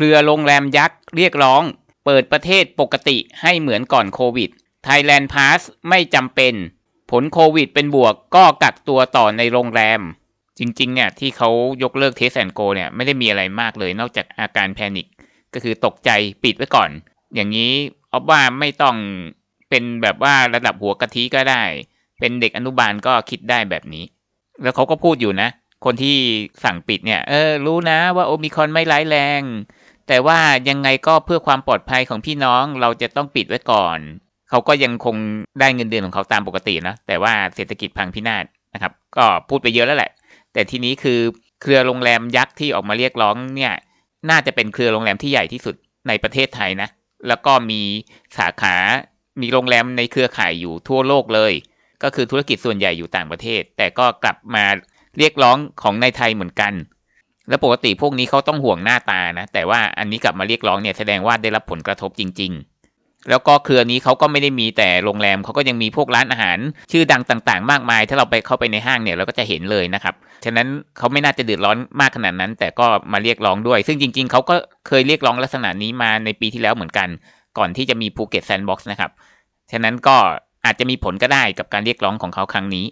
เครือโรงแรมยักษ์เรียกร้อง เปิดประเทศปกติให้เหมือนก่อนโควิด Thailand Pass ไม่จำเป็น ผลโควิดเป็นบวกก็กักตัวต่อในโรงแรม จริง ๆ เนี่ยที่เขายกเลิกเทสแอนโกเนี่ยไม่ได้มีอะไรมากเลยนอกจากอาการแพนิคก็คือตกใจปิดไว้ก่อน อย่างนี้ออว่าไม่ต้องเป็นแบบว่าระดับหัวกะทิก็ได้ เป็นเด็กอนุบาลก็คิดได้แบบนี้ แล้วเขาก็พูดอยู่นะ คนที่สั่งปิดเนี่ย เออ รู้นะว่าโอมิคอนไม่ร้ายแรง แต่ว่ายังไงก็เพื่อความปลอดภัยของพี่น้องเราจะต้องปิดไว้ก่อน เขาก็ยังคงได้เงินเดือนของเขาตามปกตินะ แต่ว่าเศรษฐกิจพังพินาศนะครับ ก็พูดไปเยอะแล้วแหละ แต่ทีนี้คือเครือโรงแรมยักษ์ที่ออกมาเรียกร้องเนี่ย น่าจะเป็นเครือโรงแรมที่ใหญ่ที่สุดในประเทศไทยนะ แล้วก็มีสาขา มีโรงแรมในเครือข่ายอยู่ทั่วโลกเลย ก็คือธุรกิจส่วนใหญ่อยู่ต่างประเทศ แต่ก็กลับมาเรียกร้องของในไทยเหมือนกัน แล้วปกติพวกนี้เขาต้องห่วงหน้าตานะ แต่ว่าอันนี้กลับมาเรียกร้องเนี่ยแสดงว่าได้รับผลกระทบจริง ๆ แล้วก็เครือนี้เขาก็ไม่ได้มีแต่โรงแรมเขาก็ยังมีพวกร้านอาหาร ชื่อดังต่างๆ มากมาย ถ้าเราไปเข้าไปในห้างเนี่ยเราก็จะเห็นเลยนะครับ ฉะนั้นเขาไม่น่าจะเดือดร้อนมากขนาดนั้น แต่ก็มาเรียกร้องด้วย ซึ่งจริง ๆเขาก็เคยเรียกร้องลักษณะนี้มาในปีที่แล้วเหมือนกัน ก่อนที่จะมีภูเก็ตแซนด์บ็อกซ์นะครับ ฉะนั้นก็อาจจะมีผลก็ได้กับการเรียกร้องของเขาครั้งนี้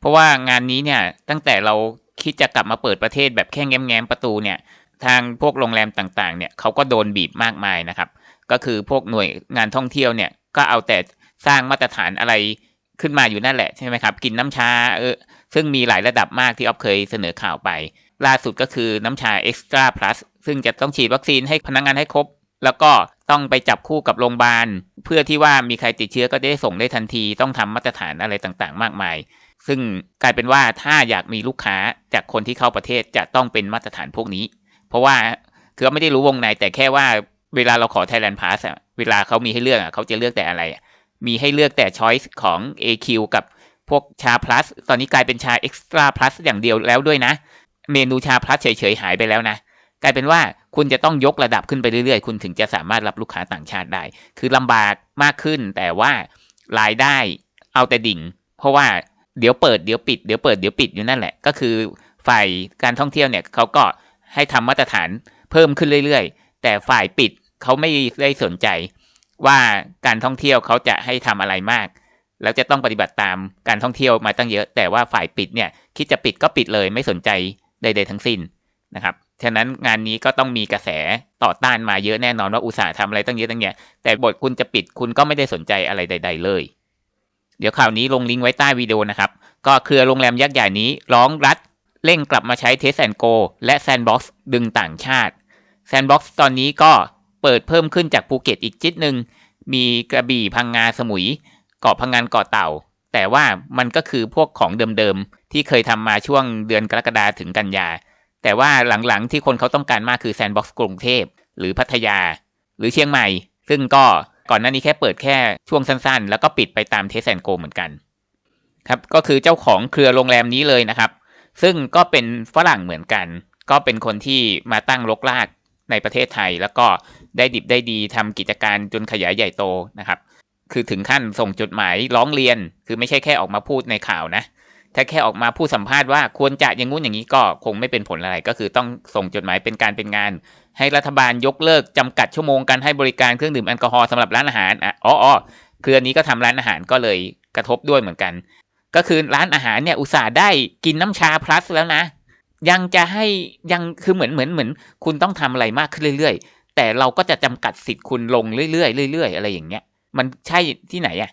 เพราะว่างานนี้เนี่ยตั้งแต่เรา คิดจะกลับมาเปิดประเทศแบบแค่แง้มๆประตูเนี่ยทางพวกโรงแรมต่างๆเนี่ยเขาก็โดนบีบมากมายนะครับ ก็คือพวกหน่วยงานท่องเที่ยวเนี่ยก็เอาแต่สร้างมาตรฐานอะไรขึ้นมาอยู่นั่นแหละใช่ไหมครับกินน้ำชาเออซึ่งมีหลายระดับมากที่ออฟเคยเสนอข่าวไป ล่าสุดก็คือน้ำชา Extra Plus ซึ่งจะต้องฉีดวัคซีนให้พนักงงานให้ครบ แล้วก็ต้องไปจับคู่กับโรงพยาบาล เพื่อที่ว่ามีใครติดเชื้อก็จะได้ส่งได้ทันทีต้องทำมาตรฐานอะไรต่างๆ มากมาย ซึ่งกลายเป็นว่าถ้าอยากมีลูกค้าจากคนที่เข้าประเทศจะต้องเป็นมาตรฐานพวกนี้ เพราะว่าคือไม่ได้รู้วงในแต่แค่ว่าเวลาเราขอ Thailand Pass อะเวลาเขามีให้เลือกอะเขาจะเลือกแต่อะไร มีให้เลือกแต่ Choice ของ AQ กับพวกชา plus ตอนนี้กลายเป็นชา Extra plus อย่างเดียวแล้วด้วยนะ เมนูชา plus เฉยๆ หายไปแล้วนะ กลายเป็นว่าคุณจะต้องยกระดับขึ้นไปเรื่อยๆ คุณถึงจะสามารถรับลูกค้าต่างชาติได้ คือลำบากมากขึ้นแต่ว่ารายได้เอาแต่ดิ่ง เพราะว่า เดี๋ยวเปิดเดี๋ยวปิดเดี๋ยวเปิดเดี๋ยวปิดอยู่นั่นแหละ ก็คือฝ่ายการท่องเที่ยวเนี่ยเขาก็ให้ทำมาตรฐานเพิ่มขึ้นเรื่อยๆ แต่ฝ่ายปิดเขาไม่ได้สนใจ ว่าการท่องเที่ยวเขาจะให้ทำอะไรมาก แล้วจะต้องปฏิบัติตามการท่องเที่ยวมาตั้งเยอะ แต่ว่าฝ่ายปิดเนี่ยคิดจะปิดก็ปิดเลยไม่สนใจใดๆทั้งสิ้นนะครับฉะนั้นงานนี้ก็ต้องมีกระแสต่อต้านมาเยอะแน่นอนว่าอุตสาห์ทำอะไรตั้งเยอะตั้งแยะแต่บทคุณจะปิดคุณก็ไม่ได้สนใจอะไรใด ๆ เลย เดี๋ยวข่าวนี้ลงลิงก์ไว้ใต้วิดีโอนะครับ ก็เครือโรงแรมยักษ์ใหญ่นี้ร้องรัฐเร่งกลับมาใช้เทสแอนโกและแซนบ็อกซ์ดึงต่างชาติแซนบ็อกซ์ตอนนี้ก็เปิดเพิ่มขึ้นจากภูเก็ตอีกจิตหนึ่งมีกระบี่พังงาสมุย เกาะพังงานเกาะเต่า แต่ว่ามันก็คือพวกของเดิมๆ ที่เคยทำมาช่วงเดือนกรกฎาถึงกันยา แต่ว่าหลังๆที่คนเขาต้องการมากคือแซนด์บ็อกซ์กรุงเทพ หรือพัทยา หรือเชียงใหม่ ซึ่งก็ ก่อนหน้านี้แค่เปิดแค่ช่วงสั้นๆ แล้วก็ปิดไปตามเทสแอนโกเหมือนกัน ครับ ก็คือเจ้าของเครือโรงแรมนี้เลยนะครับ ซึ่งก็เป็นฝรั่งเหมือนกัน ก็เป็นคนที่มาตั้งรกรากในประเทศไทย แล้วก็ได้ดิบได้ดีทำกิจการจนขยายใหญ่โตนะครับ คือถึงขั้นส่งจดหมายร้องเรียน คือไม่ใช่แค่ออกมาพูดในข่าวนะ ถ้าแค่ออกมาพูดสัมภาษณ์ว่าควรจะอย่างงู้นอย่างนี้ก็คงไม่เป็นผลอะไร ก็คือต้องส่งจดหมายเป็นการเป็นงาน ให้รัฐบาลยกเลิกจำกัดชั่วโมงการให้บริการเครื่องดื่มแอลกอฮอล์สำหรับร้านอาหารอ๋ออ๋อเครือนี้ก็ทำร้านอาหารก็เลยกระทบด้วยเหมือนกัน ก็คือร้านอาหารเนี่ยอุตส่าห์ได้กินน้ำชา plus แล้วนะ ยังจะให้ยังคือเหมือนเหมือนเหมือน คุณต้องทำอะไรมากขึ้นเรื่อยๆ แต่เราก็จะจำกัดสิทธิ์คุณลงเรื่อยๆเรื่อยๆ อะไรอย่างเงี้ย มันใช่ที่ไหนอะ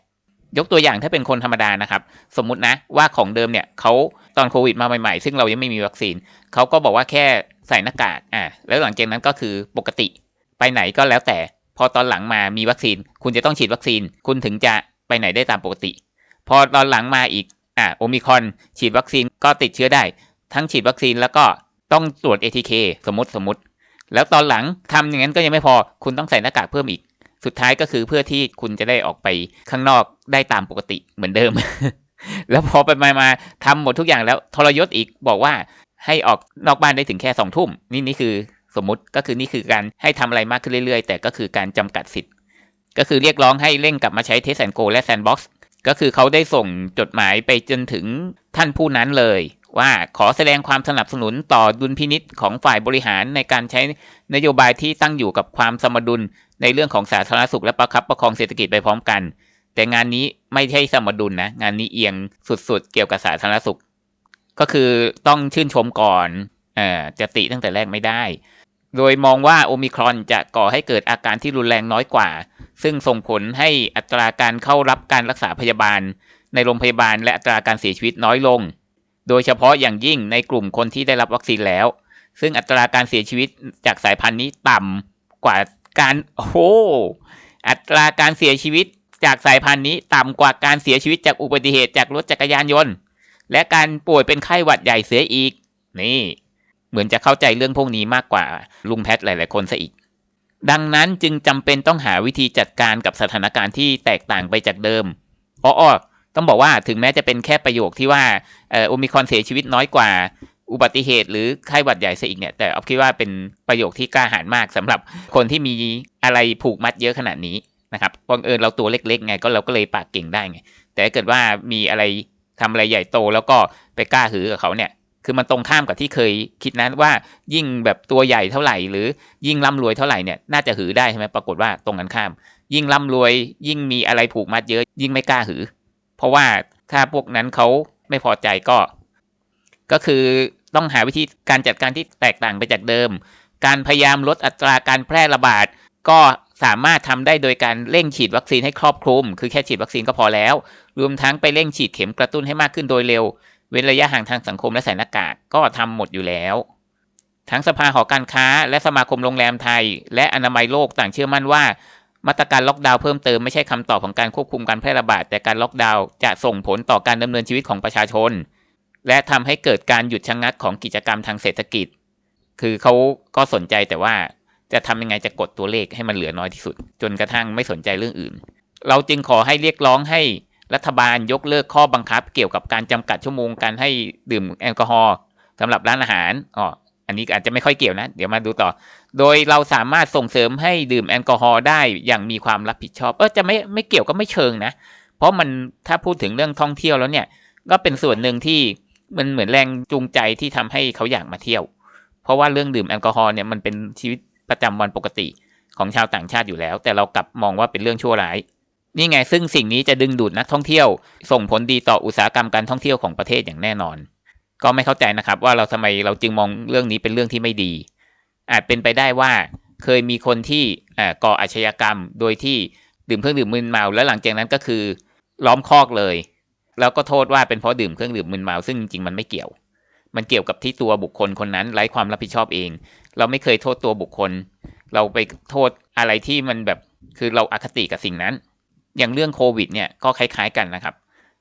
ยกตัวอย่างถ้าเป็นคนธรรมดานะครับ สมมุตินะว่าของเดิมเนี่ยเขาตอนโควิดมาใหม่ๆ ซึ่งเรายังไม่มีวัคซีนเขาก็บอกว่าแค่ใส่หน้ากากอ่าแล้วหลังจากนั้นก็คือปกติไปไหนก็แล้วแต่ พอตอนหลังมามีวัคซีน คุณจะต้องฉีดวัคซีน คุณถึงจะไปไหนได้ตามปกติ พอตอนหลังมาอีกอ่าโอมิคอนฉีดวัคซีนก็ติดเชื้อได้ ทั้งฉีดวัคซีนแล้วก็ต้องตรวจ ATK สมมติสมมติ แล้วตอนหลังทำอย่างนั้นก็ยังไม่พอคุณต้องใส่หน้ากากเพิ่มอีก สุดท้ายก็คือเพื่อที่คุณจะได้ออกไปข้างนอกได้ตามปกติเหมือนเดิม แล้วพอไปมามาทำหมดทุกอย่างแล้วทรยศอีกบอกว่า ให้ออกนอกบ้านได้ถึงแค่สองทุ่มนี่นี่คือสมมติก็คือนี่คือการให้ทำอะไรมากขึ้นเรื่อยๆ แต่ก็คือการจำกัดสิทธิ์ ก็คือเรียกร้องให้เร่งกลับมาใช้เทสแอนโกและแซนบ็อกซ์ก็คือเขาได้ส่งจดหมายไปจนถึงท่านผู้นั้นเลย ว่าขอแสดงความสนับสนุนต่อดุลพินิษของฝ่ายบริหารในการใช้นโยบายที่ตั้งอยู่กับความสมดุลในเรื่องของสาธารณสุขและประคับประคองเศรษฐกิจไปพร้อมกัน แต่งานนี้ไม่ใช่สมดุลนะงานนี้เอียงสุดๆ เกี่ยวกับสาธารณสุข ก็คือต้องชื่นชมก่อนเอ่อจะติตั้งแต่แรกไม่ได้ โดยมองว่าโอมิครอนจะก่อให้เกิดอาการที่รุนแรงน้อยกว่า ซึ่งส่งผลให้อัตราการเข้ารับการรักษาพยาบาล ในโรงพยาบาลและอัตราการเสียชีวิตน้อยลง โดยเฉพาะอย่างยิ่งในกลุ่มคนที่ได้รับวัคซีนแล้ว ซึ่งอัตราการเสียชีวิตจากสายพันธุ์นี้ต่ำกว่าการโอ้โหอัตราการเสียชีวิตจากสายพันธุ์นี้ต่ำกว่าการเสียชีวิตจากอุบัติเหตุจากรถจักรยานยนต์ และการป่วยเป็นไข้หวัดใหญ่เสียอีก นี่ เหมือนจะเข้าใจเรื่องพวกนี้มากกว่าลุงแพทหลาย ๆ คนซะอีก ดังนั้นจึงจำเป็นต้องหาวิธีจัดการกับสถานการณ์ที่แตกต่างไปจากเดิมอ้อต้องบอกว่าถึงแม้จะเป็นแค่ประโยคที่ว่าโอมิคอนเสียชีวิตน้อยกว่าอุบัติเหตุหรือไข้หวัดใหญ่ซะอีกเนี่ยแต่เอาคิดว่าเป็นประโยคที่กล้าหาญมากสำหรับคนที่มีอะไรผูกมัดเยอะขนาดนี้นะครับบังเอิญเราตัวเล็กๆไงก็เราก็เลยปากเก่งได้ไง แต่ถ้าเกิดว่ามีอะไร ทำอะไรใหญ่โตแล้วก็ไปกล้าหือกับเขาเนี่ย คือมันตรงข้ามกับที่เคยคิดนั้นว่ายิ่งแบบตัวใหญ่เท่าไหร่ หรือยิ่งร่ำรวยเท่าไหร่เนี่ยน่าจะหือได้ใช่ไหมปรากฏว่าตรงกันข้าม ยิ่งร่ำรวย ยิ่งมีอะไรผูกมัดเยอะ ยิ่งไม่กล้าหือ เพราะว่าถ้าพวกนั้นเขาไม่พอใจก็ ก็คือต้องหาวิธีการจัดการที่แตกต่างไปจากเดิม การพยายามลดอัตราการแพร่ระบาด ก็สามารถทำได้โดยการเร่งฉีดวัคซีนให้ครอบคลุม คือแค่ฉีดวัคซีนก็พอแล้ว รวมทั้งไปเร่งฉีดเข็มกระตุ้นให้มากขึ้นโดยเร็ว เว้นระยะห่างทางสังคมและใส่หน้ากากก็ทำหมดอยู่แล้ว ทั้งสภาหอการค้า และสมาคมโรงแรมไทย และอนามัยโลกต่างเชื่อมั่นว่า มาตรการล็อกดาวน์เพิ่มเติมไม่ใช่คำตอบของการควบคุมการแพร่ระบาดแต่การล็อกดาวน์จะส่งผลต่อการดำเนินชีวิตของประชาชน และทำให้เกิดการหยุดชะงงักของกิจกรรมทางเศรษฐกิจ คือเขาก็สนใจแต่ว่าจะทำยังไงจะกดตัวเลขให้มันเหลือน้อยที่สุด จนกระทั่งไม่สนใจเรื่องอื่น เราจึงขอให้เรียกร้องให้ รัฐบาลยกเลิกข้อบังคับ เกี่ยวกับการจำกัดชั่วโมงการให้ดื่มแอลกอฮอล์สำหรับร้านอาหารอ๋ออันนี้อาจจะไม่ค่อยเกี่ยวนะ เดี๋ยวมาดูต่อ โดยเราสามารถส่งเสริมให้ดื่มแอลกอฮอล์ได้อย่างมีความรับผิดชอบ เออจะไม่ไม่เกี่ยวก็ไม่เชิงนะ เพราะมันถ้าพูดถึงเรื่องท่องเที่ยวแล้วเนี่ย ก็เป็นส่วนหนึ่งที่มันเหมือนแรงจูงใจที่ทำให้เขาอยากมาเที่ยว เพราะว่าเรื่องดื่มแอลกอฮอล์เนี่ยมันเป็นชีวิตประจำวันปกติของชาวต่างชาติอยู่แล้ว แต่เรากลับมองว่าเป็นเรื่องชั่วร้าย นี่ไงซึ่งสิ่งนี้จะดึงดูดนักท่องเที่ยว ส่งผลดีต่ออุตสาหกรรมการท่องเที่ยวของประเทศอย่างแน่นอน ก็ไม่เข้าใจนะครับว่าเราทำไมเราจึงมองเรื่องนี้เป็นเรื่องที่ไม่ดี อาจเป็นไปได้ว่าเคยมีคนที่ก่ออาชญากรรม โดยที่ดื่มเครื่องดื่มมึนเมา แล้วหลังจากนั้นก็คือล้อมคอกเลย แล้วก็โทษว่าเป็นเพราะดื่มเครื่องดื่มมึนเมา ซึ่งจริงๆมันไม่เกี่ยว มันเกี่ยวกับที่ตัวบุคคลคนนั้นไร้ความรับผิดชอบเอง เราไม่เคยโทษตัวบุคคล เราไปโทษอะไรที่มันแบบคือเราอาคติกับสิ่งนั้น อย่างเรื่องโควิดเนี่ยก็คล้าย ๆ กันนะครับ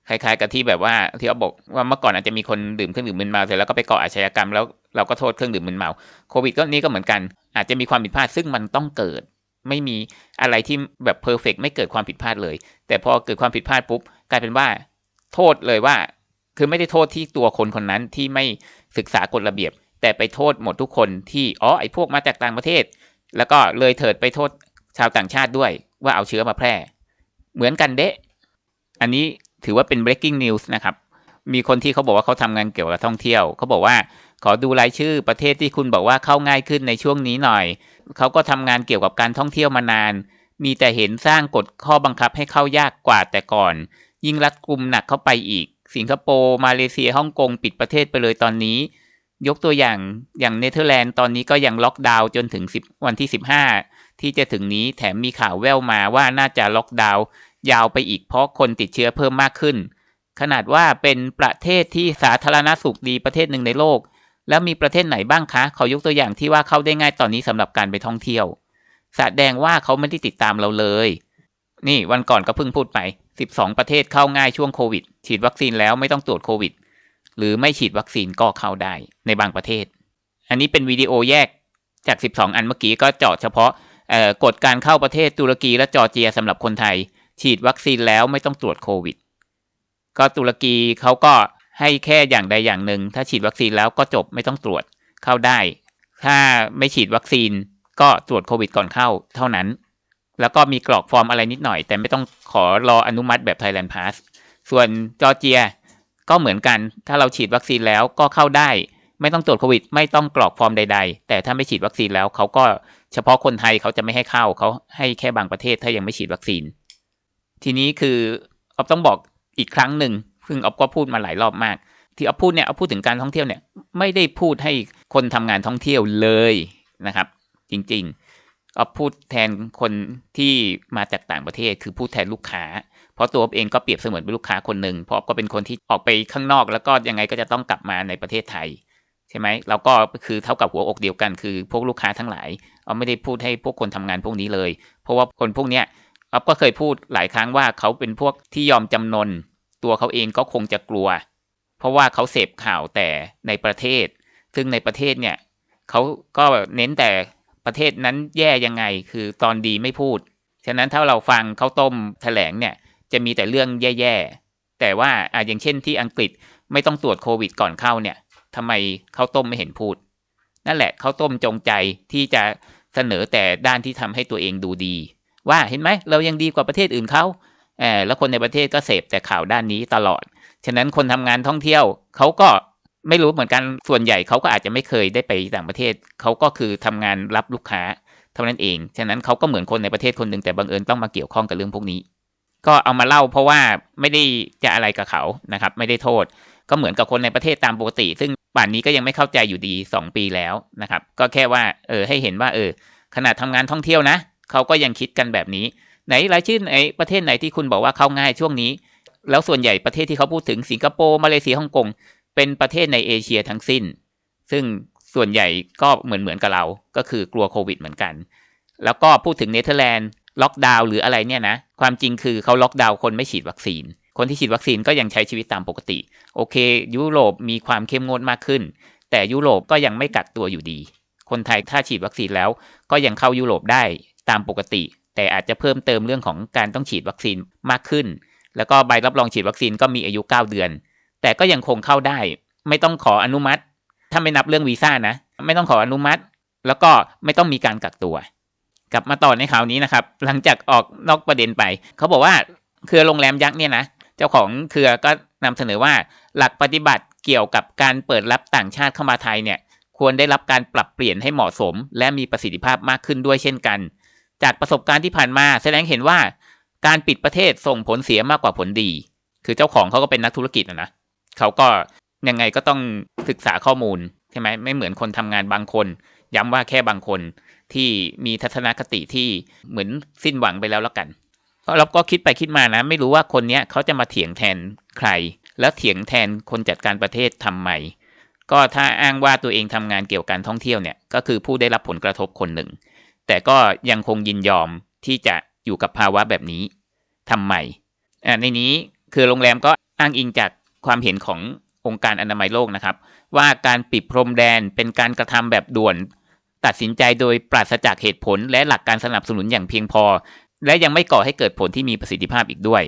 คล้าย ๆ กับที่แบบว่าที่เขาบอกว่าเมื่อก่อนอาจจะมีคนดื่มเครื่องดื่มมึนเมาเสร็จแล้วก็ไปก่ออาชญากรรมแล้วเราก็โทษเครื่องดื่มมึนเมาโควิดก็นี้ก็เหมือนกัน อาจจะมีความผิดพลาดซึ่งมันต้องเกิด ไม่มีอะไรที่แบบเพอร์เฟกไม่เกิดความผิดพลาดเลย แต่พอเกิดความผิดพลาดปุ๊บกลายเป็นว่า โทษเลยว่า คือไม่ได้โทษที่ตัวคนคนนั้นที่ไม่ศึกษากฎระเบียบ แต่ไปโทษหมดทุกคนที่อ๋อไอ้พวกมาจากต่างประเทศ แล้วก็เลยเถิดไปโทษชาวต่างชาติด้วยว่าเอาเชื้อมาแพร่ เหมือนกันเดะอันนี้ถือว่าเป็น breaking news นะครับ มีคนที่เขาบอกว่าเขาทำงานเกี่ยวกับท่องเที่ยว เขาบอกว่าขอดูรายชื่อประเทศที่คุณบอกว่าเข้าง่ายขึ้นในช่วงนี้หน่อย เขาก็ทำงานเกี่ยวกับการท่องเที่ยวมานาน มีแต่เห็นสร้างกฎข้อบังคับให้เข้ายากกว่าแต่ก่อน ยิ่งรัดกุมหนักเข้าไปอีก สิงคโปร์มาเลเซียฮ่องกงปิดประเทศไปเลยตอนนี้ ยกตัวอย่างอย่างเนเธอร์แลนด์ตอนนี้ก็ยังล็อกดาวน์จนถึง10วันที่15 ที่จะถึงนี้แถมมีข่าวแว่วมาว่าน่าจะล็อกดาวน์ยาวไปอีกเพราะคนติดเชื้อเพิ่มมากขึ้น ขนาดว่าเป็นประเทศที่สาธารณสุขดีประเทศหนึ่งในโลก แล้วมีประเทศไหนบ้างคะ เขายกตัวอย่างที่ว่าเข้าได้ง่ายตอนนี้สำหรับการไปท่องเที่ยวสแสดงว่าเขาไม่ได้ติดตามเราเลย นี่วันก่อนก็เพิ่งพูดไป 12 ประเทศเข้าง่ายช่วงโควิด ฉีดวัคซีนแล้วไม่ต้องตรวจโควิด หรือไม่ฉีดวัคซีนก็เข้าได้ในบางประเทศ อันนี้เป็นวิดีโอแยกจาก 12 อันเมื่อกี้ก็เจาะเฉพาะ กฎการเข้าประเทศตุรกีและจอร์เจียสำหรับคนไทย ฉีดวัคซีนแล้วไม่ต้องตรวจโควิด ก็ตุรกีเขาก็ให้แค่อย่างใดอย่างหนึ่ง ถ้าฉีดวัคซีนแล้วก็จบไม่ต้องตรวจเข้าได้ ถ้าไม่ฉีดวัคซีนก็ตรวจโควิดก่อนเข้าเท่านั้น แล้วก็มีกรอกฟอร์มอะไรนิดหน่อย แต่ไม่ต้องขอรออนุมัติแบบ Thailand Pass ส่วนจอร์เจียก็เหมือนกัน ถ้าเราฉีดวัคซีนแล้วก็เข้าได้ ไม่ต้องตรวจโควิด ไม่ต้องกรอกฟอร์มใด ๆ แต่ถ้าไม่ฉีดวัคซีนแล้วเขาก็เฉพาะคนไทยเขาจะไม่ให้เข้าเขาให้แค่บางประเทศถ้ายังไม่ฉีดวัคซีน ทีนี้คือออฟต้องบอกอีกครั้งหนึ่งซึ่งออฟก็พูดมาหลายรอบมาก ที่ออฟพูดเนี่ยออฟพูดถึงการท่องเที่ยวเนี่ยไม่ได้พูดให้คนทำงานท่องเที่ยวเลยนะครับ จริงๆออฟพูดแทนคนที่มาจากต่างประเทศ คือพูดแทนลูกค้าเพราะตัวออฟเองก็เปรียบเสมือนเป็นลูกค้าคนหนึ่งเพราะออฟก็เป็นคนที่ออกไปข้างนอก แล้วก็ยังไงก็จะต้องกลับมาในประเทศไทย ใช่ไหมเราก็คือเท่ากับหัวอกเดียวกัน คือพวกลูกค้าทั้งหลายเอาไม่ได้พูดให้พวกคนทำงานพวกนี้เลย เพราะว่าคนพวกเนี้ยอ๊อฟก็เคยพูดหลายครั้งว่าเขาเป็นพวกที่ยอมจำนน ตัวเขาเองก็คงจะกลัว เพราะว่าเขาเสพข่าวแต่ในประเทศ ซึ่งในประเทศเนี่ยเขาก็เน้นแต่ประเทศนั้นแย่ยังไงคือตอนดีไม่พูด ฉะนั้นถ้าเราฟังเขาต้มแถลงเนี่ยจะมีแต่เรื่องแย่ๆ แต่ว่าอ่าอย่างเช่นที่อังกฤษไม่ต้องตรวจโควิดก่อนเข้าเนี่ย ทำไมเขาวต้มไม่เห็นพูด นั่นแหละเขาต้มจงใจที่จะเสนอแต่ด้านที่ทำให้ตัวเองดูดี ว่าเห็นไหมเรายังดีกว่าประเทศอื่นเขาแอบแล้วคนในประเทศก็เสพแต่ข่าวด้านนี้ตลอด ฉะนั้นคนทำงานท่องเที่ยวเขาก็ไม่รู้เหมือนกันส่วนใหญ่เขาก็อาจจะไม่เคยได้ไปต่างประเทศเขาก็คือทำงานรับลูกค้าเท่านั้นเอง ฉะนั้นเขาก็เหมือนคนในประเทศคนหนึ่งแต่บังเอิญต้องมาเกี่ยวข้องกับเรื่องพวกนี้ ก็เอามาเล่าเพราะว่าไม่ได้จะอะไรกับเขานะครับ ไม่ได้โทษ ก็เหมือนกับคนในประเทศตามปกติ ซึ่ง ป่านนี้ก็ยังไม่เข้าใจอยู่ดี 2 ปีแล้วนะครับ ก็แค่ว่าเออให้เห็นว่าเออขนาดทำงานท่องเที่ยวนะเขาก็ยังคิดกันแบบนี้ ไหนรายชื่อไหนประเทศไหนที่คุณบอกว่าเข้าง่ายช่วงนี้ แล้วส่วนใหญ่ประเทศที่เขาพูดถึงสิงคโปร์มาเลเซียฮ่องกงเป็นประเทศในเอเชียทั้งสิ้น ซึ่งส่วนใหญ่ก็เหมือนเหมือนกับเรา ก็คือกลัวโควิดเหมือนกัน แล้วก็พูดถึงเนเธอร์แลนด์ล็อกดาวน์หรืออะไรเนี่ยนะ ความจริงคือเขาล็อกดาวน์คนไม่ฉีดวัคซีน คนที่ฉีดวัคซีนก็ยังใช้ชีวิตตามปกติ โอเค ยุโรปมีความเข้มงวดมากขึ้น แต่ยุโรปก็ยังไม่กักตัวอยู่ดี คนไทยถ้าฉีดวัคซีนแล้ว ก็ยังเข้ายุโรปได้ตามปกติ แต่อาจจะเพิ่มเติมเรื่องของการต้องฉีดวัคซีนมากขึ้น แล้วก็ใบรับรองฉีดวัคซีนก็มีอายุ 9 เดือน แต่ก็ยังคงเข้าได้ ไม่ต้องขออนุมัติ ถ้าไม่นับเรื่องวีซ่านะ ไม่ต้องขออนุมัติ แล้วก็ไม่ต้องมีการกักตัว กลับมาต่อในข่าวนี้นะครับ หลังจากออกนอกประเด็นไป เขาบอกว่าเครือโรงแรมยักษ์เนี่ยนะ เจ้าของเครือก็นำเสนอว่าหลักปฏิบัติเกี่ยวกับการเปิดรับต่างชาติเข้ามาไทยเนี่ยควรได้รับการปรับเปลี่ยนให้เหมาะสม และมีประสิทธิภาพมากขึ้นด้วยเช่นกัน จากประสบการณ์ที่ผ่านมาแสดงเห็นว่าการปิดประเทศส่งผลเสียมากกว่าผลดี คือเจ้าของเขาก็เป็นนักธุรกิจนะนะเขาก็ยังไงก็ต้องศึกษาข้อมูลใช่ไหมไม่เหมือนคนทำงานบางคน ย้ำว่าแค่บางคนที่มีทัศนคติที่เหมือนสิ้นหวังไปแล้วแล้วกัน เราก็คิดไปคิดมานะ ไม่รู้ว่าคนเนี้ยเขาจะมาเถียงแทนใคร แล้วเถียงแทนคนจัดการประเทศทำไมก็ถ้าอ้างว่าตัวเองทำงานเกี่ยวกับการท่องเที่ยวเนี่ยก็คือผู้ได้รับผลกระทบคนหนึ่ง แต่ก็ยังคงยินยอมที่จะอยู่กับภาวะแบบนี้ทำไมอ่าในนี้คือโรงแรมก็อ้างอิงจากความเห็นขององค์การอนามัยโลกนะครับ ว่าการปิดพรมแดนเป็นการกระทำแบบด่วน ตัดสินใจโดยปราศจากเหตุผลและหลักการสนับสนุนอย่างเพียงพอ และยังไม่ก่อให้เกิดผลที่มีประสิทธิภาพอีกด้วย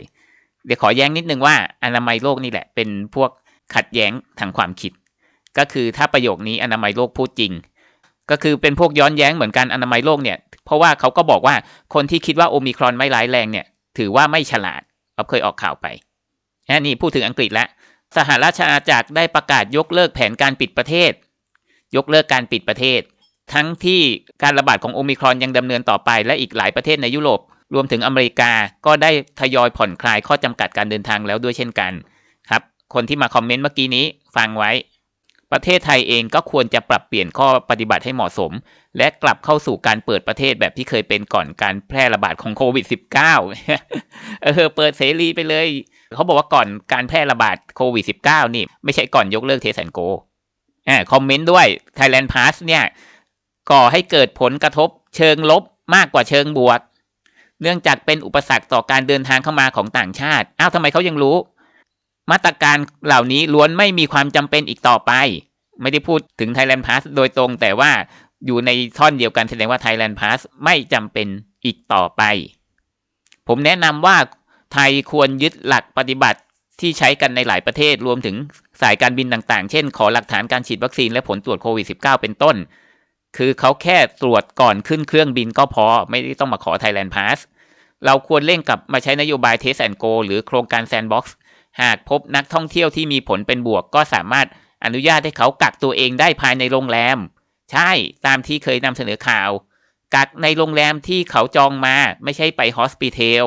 เดี๋ยวขอแย้งนิดนึงว่าอนามัยโลกนี่แหละ เป็นพวกขัดแย้งทางความคิด ก็คือถ้าประโยคนี้อนามัยโลกพูดจริง ก็คือเป็นพวกย้อนแย้งเหมือนกันอนามัยโลกเนี่ย เพราะว่าเขาก็บอกว่าคนที่คิดว่าโอมิครอนไม่ร้ายแรงเนี่ย ถือว่าไม่ฉลาดเราเคยออกข่าวไปนี่พูดถึงอังกฤษแล้วสหราชอาณาจักรได้ประกาศยกเลิกแผนการปิดประเทศ ยกเลิกการปิดประเทศ ทั้งที่การระบาดของโอมิครอนยังดำเนินต่อไปและอีกหลายประเทศในยุโรป รวมถึงอเมริกาก็ได้ทยอยผ่อนคลายข้อจำกัดการเดินทางแล้วด้วยเช่นกันครับคนที่มาคอมเมนต์เมื่อกี้นี้ฟังไว้ ประเทศไทยเองก็ควรจะปรับเปลี่ยนข้อปฏิบัติให้เหมาะสม และกลับเข้าสู่การเปิดประเทศแบบที่เคยเป็นก่อนการแพร่ระบาดของโควิด -19 เออเปิดเสรีไปเลย เขาบอกว่าก่อนการแพร่ระบาดโควิด -19 นี่ไม่ใช่ก่อนยกเลิกเทสแอนโกอ่าคอมเมนต์ด้วย Thailand Pass เนี่ยก่อให้เกิดผลกระทบเชิงลบมากกว่าเชิงบวก เนื่องจากเป็นอุปสรรคต่อการเดินทางเข้ามาของต่างชาติ อ้าวทำไมเขายังรู้ มาตรการเหล่านี้ล้วนไม่มีความจำเป็นอีกต่อไป ไม่ได้พูดถึง Thailand Pass โดยตรง แต่ว่าอยู่ในท่อนเดียวกันแสดงว่า Thailand Pass ไม่จำเป็นอีกต่อไป ผมแนะนำว่าไทยควรยึดหลักปฏิบัติที่ใช้กันในหลายประเทศรวมถึงสายการบินต่างๆ เช่น ขอหลักฐานการฉีดวัคซีนและผลตรวจโควิด -19 เป็นต้น คือเขาแค่ตรวจก่อนขึ้นเครื่องบินก็พอไม่ได้ต้องมาขอ Thailand Pass เราควรเร่งกลับมาใช้นโยบาย Test and Go หรือโครงการ Sandbox หากพบนักท่องเที่ยวที่มีผลเป็นบวก ก็สามารถอนุญาตให้เขากักตัวเองได้ภายในโรงแรม ใช่ตามที่เคยนำเสนอข่าว กักในโรงแรมที่เขาจองมาไม่ใช่ไปฮอสปิเทล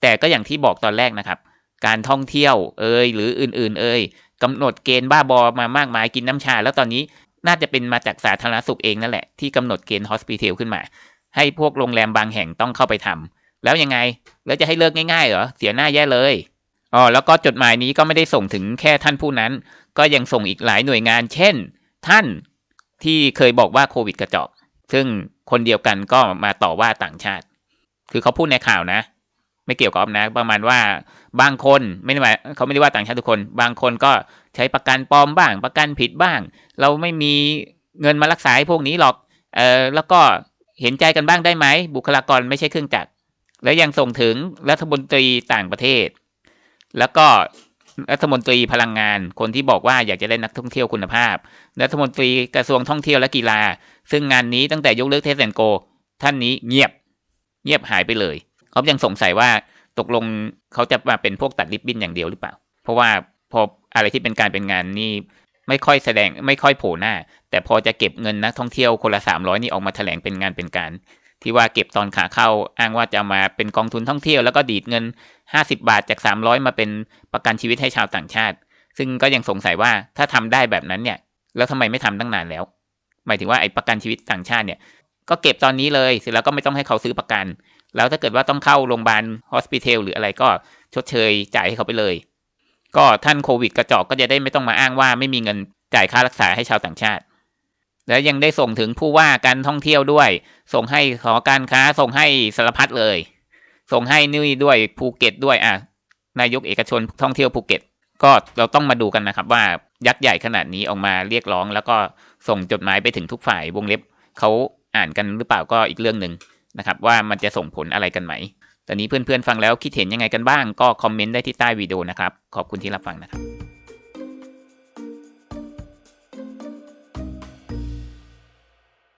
แต่ก็อย่างที่บอกตอนแรกนะครับ การท่องเที่ยวเอ่ยหรืออื่นๆ เอ่ยกำหนดเกณฑ์บ้าบอมามากมายกินน้ำชา แล้วตอนนี้ น่าจะเป็นมาจากสาธารณสุขเองนั่นแหละ ที่กำหนดเกณฑ์ฮอสปิเทลขึ้นมา ให้พวกโรงแรมบางแห่งต้องเข้าไปทำแล้วยังไง แล้วจะให้เลิกง่ายๆเหรอ เสียหน้าแย่เลยอ๋อแล้วก็จดหมายนี้ก็ไม่ได้ส่งถึงแค่ท่านผู้นั้น ก็ยังส่งอีกหลายหน่วยงาน เช่น ท่านที่เคยบอกว่าโควิดกระจอกซึ่งคนเดียวกันก็มาต่อว่าต่างชาติ คือเขาพูดในข่าวนะ ไม่เกี่ยวกับนะ ประมาณว่าบางคนไม่ได้ว่าเขาไม่ได้ว่าต่างชาติทุกคน บางคนก็ใช้ประกันปลอมบ้าง ประกันผิดบ้าง เราไม่มีเงินมารักษาให้พวกนี้หรอกเออแล้วก็เห็นใจกันบ้างได้ไหมบุคลากรไม่ใช่เครื่องจักรแล้วยังส่งถึงรัฐมนตรีต่างประเทศ แล้วก็รัฐมนตรีพลังงาน คนที่บอกว่าอยากจะได้นักท่องเที่ยวคุณภาพ รัฐมนตรีกระทรวงท่องเที่ยวและกีฬา ซึ่งงานนี้ตั้งแต่ยกเลิกเทสแอนโก ท่านนี้เงียบ เงียบหายไปเลย เขายังสงสัยว่าตกลงเขาจะมาเป็นพวกตัดริบบิ้นอย่างเดียวหรือเปล่า เพราะว่าพออะไรที่เป็นการเป็นงานนี่ไม่ค่อยแสดงไม่ค่อยโผล่หน้า แต่พอจะเก็บเงินนักท่องเที่ยวคนละสามร้อยนี่ออกมาแถลงเป็นงานเป็นการ ที่ว่าเก็บตอนขาเข้าอ้างว่าจะมาเป็นกองทุนท่องเที่ยวแล้วก็ดีดเงิน 50 บาทจาก 300 มาเป็นประกันชีวิตให้ชาวต่างชาติ ซึ่งก็ยังสงสัยว่าถ้าทำได้แบบนั้นเนี่ยแล้วทำไมไม่ทำตั้งนานแล้ว หมายถึงว่าไอ้ประกันชีวิตต่างชาติเนี่ยก็เก็บตอนนี้เลยเสร็จแล้วก็ไม่ต้องให้เขาซื้อประกัน แล้วถ้าเกิดว่าต้องเข้าโรงพยาบาลฮอสพิทอลหรืออะไรก็ชดเชยจ่ายให้เขาไปเลย ก็ท่านโควิดกระจอกก็จะได้ไม่ต้องมาอ้างว่าไม่มีเงินจ่ายค่ารักษาให้ชาวต่างชาติ แล้วยังได้ส่งถึงผู้ว่าการท่องเที่ยวด้วย ส่งให้ขอการค้าส่งให้สารพัดเลย ส่งให้นี่ด้วยภูเก็ตด้วยอะนายกเอกชนท่องเที่ยวภูเก็ต ก็เราต้องมาดูกันนะครับว่ายักษ์ใหญ่ขนาดนี้ออกมาเรียกร้อง แล้วก็ส่งจดหมายไปถึงทุกฝ่ายวงเล็บเขาอ่านกันหรือเปล่าก็อีกเรื่องหนึ่ง นะครับว่ามันจะส่งผลอะไรกันไหม ตอนนี้เพื่อนๆฟังแล้วคิดเห็นยังไงกันบ้างก็คอมเมนต์ได้ที่ใต้วิดีโอนะครับ ขอบคุณที่รับฟังนะครับ